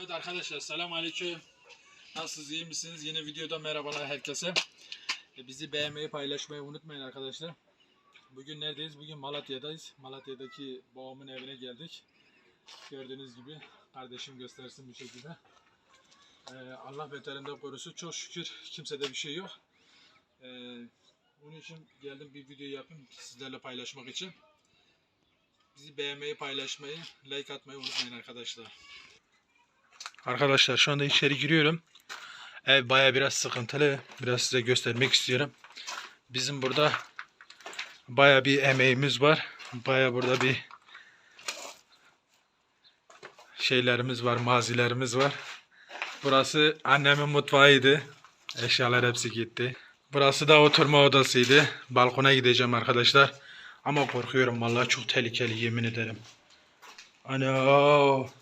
Evet arkadaşlar selam aleyküm. Nasılsınız iyi misiniz? Yeni videoda merhabalar herkese. E, Bizi beğenmeyi paylaşmayı unutmayın arkadaşlar. Bugün neredeyiz? Bugün Malatya'dayız. Malatya'daki babamın evine geldik. Gördüğünüz gibi kardeşim göstersin bir şekilde. E, Allah beterinden korusun. Çok şükür kimsede bir şey yok. E, bunun için geldim bir video yapayım sizlerle paylaşmak için. Bizi beğenmeyi, paylaşmayı, like atmayı unutmayın arkadaşlar. Arkadaşlar şu anda içeri giriyorum. Ev baya biraz sıkıntılı. Biraz size göstermek istiyorum. Bizim burada baya bir emeğimiz var. Baya burada bir şeylerimiz var, mazilerimiz var. Burası annemin mutfağıydı. Eşyalar hepsi gitti. Burası da oturma odasıydı. Balkona gideceğim arkadaşlar. Ama korkuyorum vallahi çok tehlikeli yemin ederim. Ana.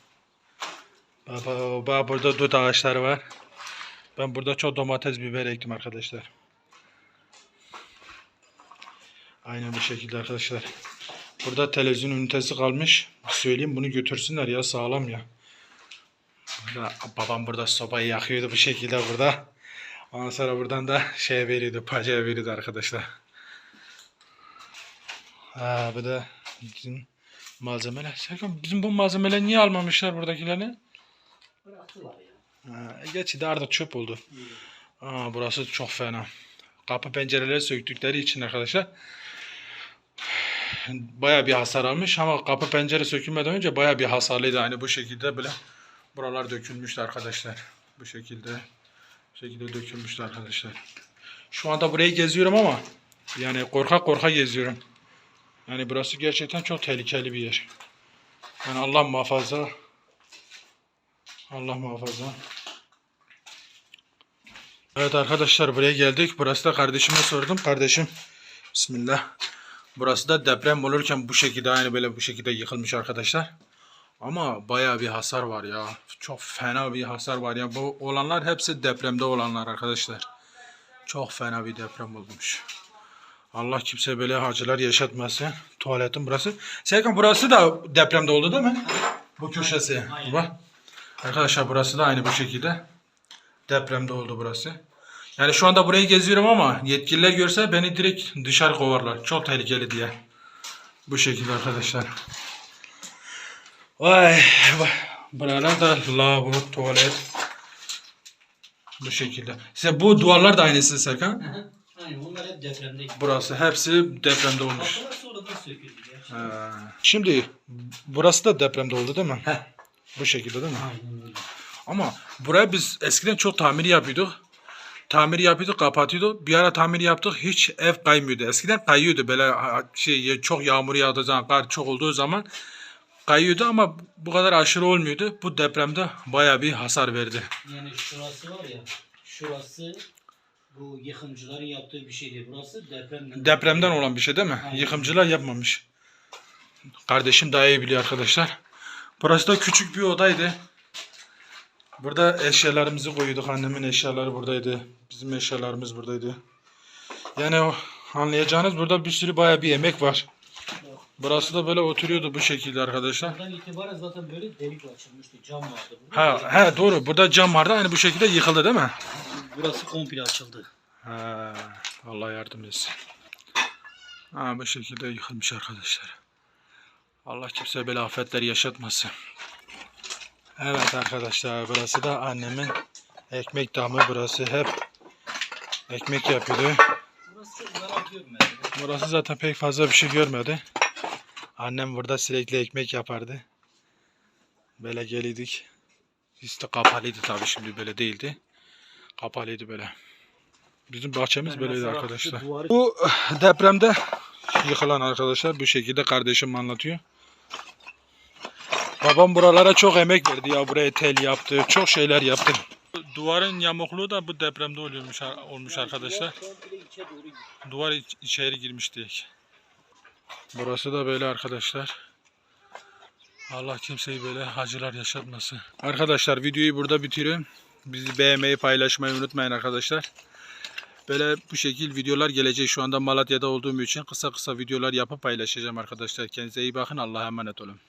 Baba, baba burada dut ağaçları var. Ben burada çok domates biber ektim arkadaşlar. Aynen bu şekilde arkadaşlar. Burada televizyon ünitesi kalmış. Söyleyeyim bunu götürsünler ya sağlam ya. Burada, babam burada sobayı yakıyordu bu şekilde burada. Ondan sonra buradan da şey veriyordu, pacaya veriyordu arkadaşlar. Ha bu da bizim malzemeler. Serkan bizim bu malzemeleri niye almamışlar buradakilerini? Bıraktılar ya. Ha, de artık çöp oldu. Aa, burası çok fena. Kapı pencereleri söktükleri için arkadaşlar baya bir hasar almış ama kapı pencere sökülmeden önce baya bir hasarlıydı. Aynı bu şekilde böyle buralar dökülmüştü arkadaşlar. Bu şekilde bu şekilde dökülmüştü arkadaşlar. Şu anda burayı geziyorum ama yani korka korka geziyorum. Yani burası gerçekten çok tehlikeli bir yer. Yani Allah muhafaza Allah muhafaza. Evet arkadaşlar buraya geldik. Burası da kardeşime sordum. Kardeşim Bismillah. Burası da deprem olurken bu şekilde aynı böyle bu şekilde yıkılmış arkadaşlar. Ama baya bir hasar var ya. Çok fena bir hasar var ya. Bu olanlar hepsi depremde olanlar arkadaşlar. Çok fena bir deprem olmuş. Allah kimse böyle acılar yaşatmasın. Tuvaletin burası. Serkan burası da depremde oldu değil mi? Bu köşesi. Aynen. Bak. Arkadaşlar burası da aynı bu şekilde. Depremde oldu burası. Yani şu anda burayı geziyorum ama yetkililer görse beni direkt dışarı kovarlar. Çok tehlikeli diye. Bu şekilde arkadaşlar. Vay. vay. Buralar da lavabo, tuvalet. Bu şekilde. İşte bu duvarlar da aynısı Serkan. Aynen onlar hep depremde. Burası hepsi depremde olmuş. Sonradan söküldü. Şimdi burası da depremde oldu değil mi? Heh. Bu şekilde değil mi? Aynen öyle. Ama buraya biz eskiden çok tamir yapıyorduk. Tamir yapıyorduk, kapatıyorduk. Bir ara tamir yaptık, hiç ev kaymıyordu. Eskiden kayıyordu böyle şey çok yağmur yağdığı zaman, kar çok olduğu zaman kayıyordu ama bu kadar aşırı olmuyordu. Bu depremde baya bir hasar verdi. Yani şurası var ya. Şurası bu yıkımcıların yaptığı bir şey değil. Burası depremden. Depremden olan bir şey değil mi? Aynen. Yıkımcılar yapmamış. Kardeşim daha iyi biliyor arkadaşlar. Burası da küçük bir odaydı. Burada eşyalarımızı koyuyorduk. Annemin eşyaları buradaydı. Bizim eşyalarımız buradaydı. Yani anlayacağınız burada bir sürü baya bir emek var. Burası da böyle oturuyordu bu şekilde arkadaşlar. Buradan itibaren zaten böyle delik açılmıştı. Cam vardı. burada. Ha, he doğru. Burada cam vardı. Hani bu şekilde yıkıldı değil mi? Burası komple açıldı. Ha, Allah yardım etsin. Ha, bu şekilde yıkılmış arkadaşlar. Allah kimse böyle afetler yaşatmasın. Evet arkadaşlar burası da annemin ekmek damı burası hep ekmek yapıyordu. Burası zaten pek fazla bir şey görmedi. Annem burada sürekli ekmek yapardı. Böyle geliydik. İşte kapalıydı tabii şimdi böyle değildi. Kapalıydı böyle. Bizim bahçemiz Yani böyleydi arkadaşlar. duvarı- Bu depremde yıkılan arkadaşlar bu şekilde kardeşim anlatıyor. Babam buralara çok emek verdi ya buraya tel yaptı, çok şeyler yaptı. Duvarın yamukluğu da bu depremde oluyormuş olmuş arkadaşlar. Duvar iç- içeri girmiş diye. Burası da böyle arkadaşlar. Allah kimseyi böyle acılar yaşatmasın. Arkadaşlar videoyu burada bitiriyorum. Bizi beğenmeyi paylaşmayı unutmayın arkadaşlar. Böyle bu şekil videolar gelecek. Şu anda Malatya'da olduğum için kısa kısa videolar yapıp paylaşacağım arkadaşlar. Kendinize iyi bakın. Allah'a emanet olun.